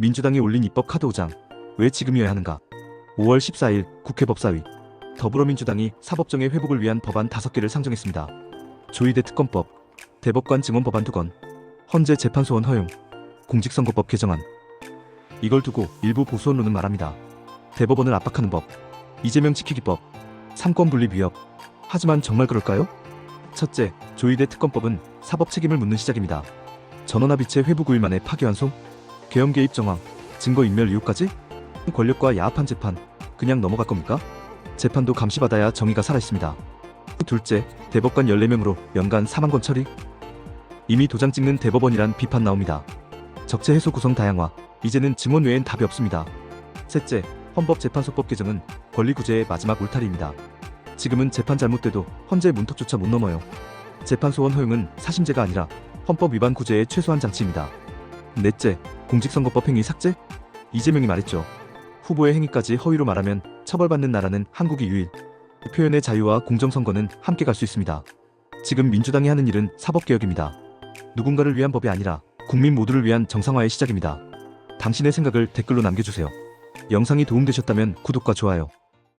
민주당이 올린 입법 카드 5장. 왜 지금이어야 하는가? 5월 14일 국회 법사위. 더불어민주당이 사법정의 회복을 위한 법안 5개를 상정했습니다. 조의대 특검법, 대법관 증언 법안 2건, 헌재 재판소원 허용, 공직선거법 개정안. 이걸 두고 일부 보수 언론은 말합니다. 대법원을 압박하는 법, 이재명 지키기법, 삼권 분립 위협. 하지만 정말 그럴까요? 첫째, 조의대 특검법은 사법 책임을 묻는 시작입니다. 전원합의체 회부 9일 만에 파기환송, 계엄 개입 정황, 증거 인멸 이유까지? 권력과 야합한 재판, 그냥 넘어갈 겁니까? 재판도 감시받아야 정의가 살아있습니다. 둘째, 대법관 14명으로 연간 4만 건 처리? 이미 도장 찍는 대법원이란 비판 나옵니다. 적체 해소 구성 다양화, 이제는 증언 외엔 답이 없습니다. 셋째, 헌법재판소법 개정은 권리 구제의 마지막 울타리입니다. 지금은 재판 잘못돼도 헌재 문턱조차 못 넘어요. 재판소원 허용은 사심제가 아니라 헌법 위반 구제의 최소한 장치입니다. 넷째, 공직선거법 행위 삭제? 이재명이 말했죠. 후보의 행위까지 허위로 말하면 처벌받는 나라는 한국이 유일. 표현의 자유와 공정선거는 함께 갈 수 있습니다. 지금 민주당이 하는 일은 사법개혁입니다. 누군가를 위한 법이 아니라 국민 모두를 위한 정상화의 시작입니다. 당신의 생각을 댓글로 남겨주세요. 영상이 도움되셨다면 구독과 좋아요,